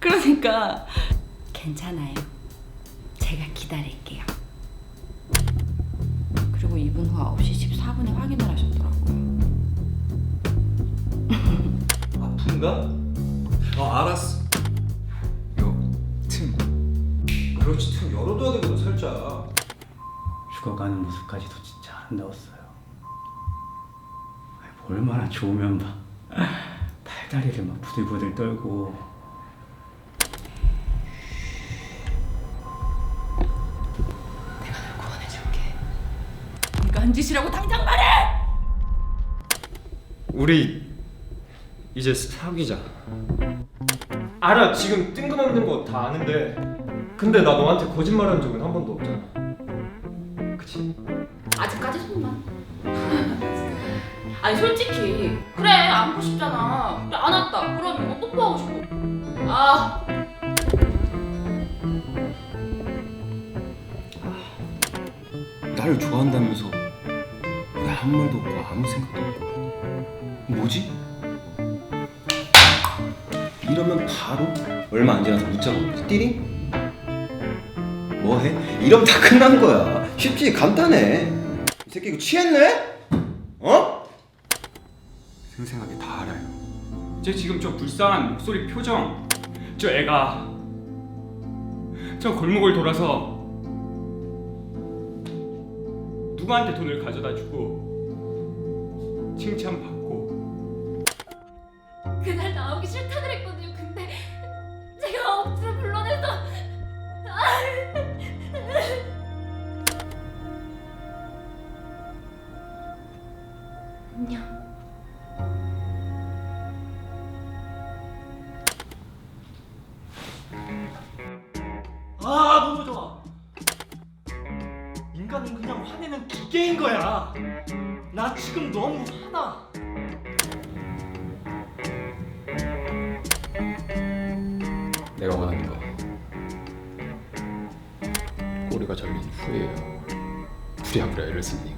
그러니까 괜찮아요. 제가 기다릴게요. 그리고 2분 후 9시 14분에 확인을 하셨더라고요. 아픈가? 어 알았어 요 틈 그렇지 틈 열어둬야 되거든 살짝 죽어가는 모습까지도 진짜 아름다웠어요. 아이, 뭐 얼마나 좋으면 막 팔다리를 막 부들부들 떨고 한 짓이라고 당장 말해! 우리 이제 사귀자 알아 지금 뜬금없는 거 다 아는데 근데 나 너한테 거짓말한 적은 한 번도 없잖아 그치? 아직까지 손만. 아니 솔직히 그래 안고 싶잖아. 그래, 안 왔다. 그러면 뭐 뽀뽀하고 싶고. 아 나를 좋아한다면서 왜 아무 말도 없고 아무 생각도 없고 뭐지? 이러면 바로 얼마 안 지나서 문자가 띠리? 뭐해? 이러면 다 끝난 거야 쉽지 간단해 이 새끼 이거 취했네? 어? 생생하게 다 알아요. 제 지금 저 불쌍한 목소리 표정, 저 애가 저 골목을 돌아서 누구한테 돈을 가져다 주고 칭찬받고 그냥 화내는 기계인 거야. 나 지금 너무 화나. 내가 원하는 거. 꼬리가 잘린 후에야 부랴부랴 애를 인